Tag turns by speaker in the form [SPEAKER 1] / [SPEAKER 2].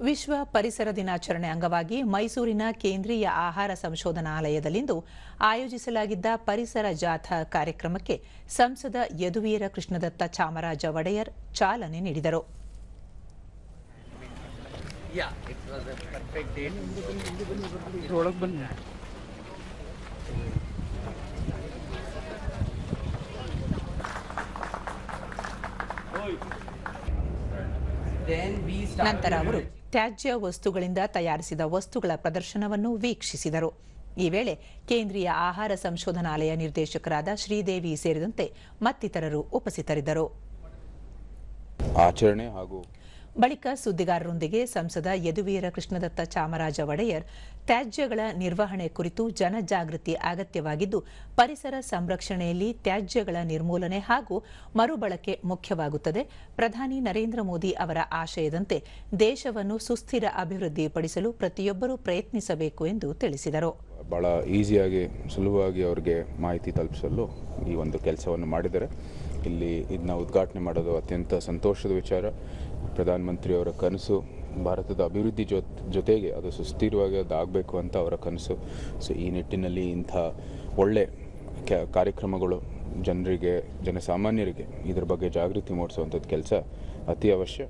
[SPEAKER 1] ವಿಶ್ವ ಪರಿಸರ ದಿನಾಚರಣೆ ಅಂಗವಾಗಿ ಮೈಸೂರಿನ ಕೇಂದ್ರೀಯ ಆಹಾರ ಸಂಶೋಧನಾಲಯದಲ್ಲಿಂದು ಆಯೋಜಿಸಲಾಗಿದ್ದ ಪರಿಸರ ಜಾಥಾ ಕಾರ್ಯಕ್ರಮಕ್ಕೆ ಸಂಸದ ಯದುವೀರ ಕೃಷ್ಣದತ್ತ ಚಾಮರಾಜ ಒಡೆಯರ್ ಚಾಲನೆ ನೀಡಿದರು. ನಂತರ ಅವರು ತ್ಯಾಜ್ಯ ವಸ್ತುಗಳಿಂದ ತಯಾರಿಸಿದ ವಸ್ತುಗಳ ಪ್ರದರ್ಶನವನ್ನು ವೀಕ್ಷಿಸಿದರು. ಈ ವೇಳೆ ಕೇಂದ್ರೀಯ ಆಹಾರ ಸಂಶೋಧನಾಲಯ ನಿರ್ದೇಶಕರಾದ ಶ್ರೀದೇವಿ ಸೇರಿದಂತೆ ಮತ್ತಿತರರು ಉಪಸ್ಥಿತರಿದ್ದರು.
[SPEAKER 2] ಆಚರಣೆ ಹಾಗೂ
[SPEAKER 1] ಬಳಿಕ ಸುದ್ದಿಗಾರರೊಂದಿಗೆ ಸಂಸದ ಯದುವೀರ ಕೃಷ್ಣದತ್ತ ಚಾಮರಾಜ ಒಡೆಯರ್, ತ್ಯಾಜ್ಯಗಳ ನಿರ್ವಹಣೆ ಕುರಿತು ಜನಜಾಗೃತಿ ಅಗತ್ಯವಾಗಿದ್ದು, ಪರಿಸರ ಸಂರಕ್ಷಣೆಯಲ್ಲಿ ತ್ಯಾಜ್ಯಗಳ ನಿರ್ಮೂಲನೆ ಹಾಗೂ ಮರುಬಳಕೆ ಮುಖ್ಯವಾಗುತ್ತದೆ. ಪ್ರಧಾನಿ ನರೇಂದ್ರ ಮೋದಿ ಅವರ ಆಶಯದಂತೆ ದೇಶವನ್ನು ಸುಸ್ಥಿರ ಅಭಿವೃದ್ಧಿಪಡಿಸಲು ಪ್ರತಿಯೊಬ್ಬರೂ ಪ್ರಯತ್ನಿಸಬೇಕು ಎಂದು ತಿಳಿಸಿದರು.
[SPEAKER 2] ಭಾಳ ಈಸಿಯಾಗಿ, ಸುಲಭವಾಗಿ ಅವ್ರಿಗೆ ಮಾಹಿತಿ ತಲುಪಿಸಲು ಈ ಒಂದು ಕೆಲಸವನ್ನು ಮಾಡಿದ್ದಾರೆ. ಇಲ್ಲಿ ಇದನ್ನ ಉದ್ಘಾಟನೆ ಮಾಡೋದು ಅತ್ಯಂತ ಸಂತೋಷದ ವಿಚಾರ. ಪ್ರಧಾನಮಂತ್ರಿಯವರ ಕನಸು ಭಾರತದ ಅಭಿವೃದ್ಧಿ ಜೊತೆ, ಜೊತೆಗೆ ಅದು ಸುಸ್ಥಿರವಾಗಿ ಅದಾಗಬೇಕು ಅಂತ ಅವರ ಕನಸು. ಸೊ, ಈ ನಿಟ್ಟಿನಲ್ಲಿ ಇಂಥ ಒಳ್ಳೆ ಕಾರ್ಯಕ್ರಮಗಳು ಜನರಿಗೆ, ಜನಸಾಮಾನ್ಯರಿಗೆ ಇದರ ಬಗ್ಗೆ ಜಾಗೃತಿ ಮೂಡಿಸುವಂಥದ್ದು ಕೆಲಸ ಅತಿ ಅವಶ್ಯ.